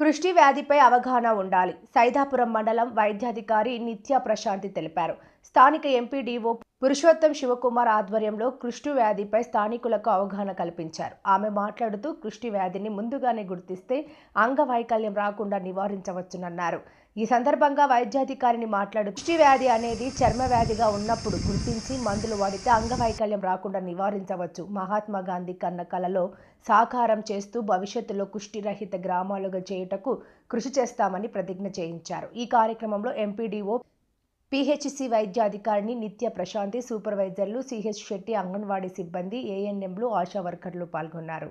కృష్టి వ్యాధిపై అవగాహన ఉండాలి. సైదాపురం మండలం వైద్యాధికారి నిత్య ప్రశాంతి తెలిపారు. స్థానిక ఎంపీడీఓ పురుషోత్తం శివకుమార్ ఆధ్వర్యంలో కృష్టి వ్యాధిపై స్థానికులకు అవగాహన కల్పించారు. ఆమె మాట్లాడుతూ కృష్టి వ్యాధిని ముందుగానే గుర్తిస్తే అంగవైకల్యం రాకుండా నివారించవచ్చునన్నారు. ఈ సందర్భంగా వైద్యాధికారిని మాట్లాడు దృష్టి వ్యాధి అనేది చర్మ వ్యాధిగా ఉన్నప్పుడు గుర్తించి మందులు వాడితే అంగవైకల్యం రాకుండా నివారించవచ్చు. మహాత్మా గాంధీ కన్న కలలో సాకారం చేస్తూ భవిష్యత్తులో కుష్టిరహిత గ్రామాలుగా చేయుటకు కృషి చేస్తామని ప్రతిజ్ఞ చేయించారు. ఈ కార్యక్రమంలో ఎంపీడీఓ పిహెచ్సి వైద్యాధికారిని నిత్య ప్రశాంతి సూపర్వైజర్లు సిహెచ్ శెట్టి అంగన్వాడీ సిబ్బంది ఏఎన్ఎంలు ఆశా వర్కర్లు పాల్గొన్నారు.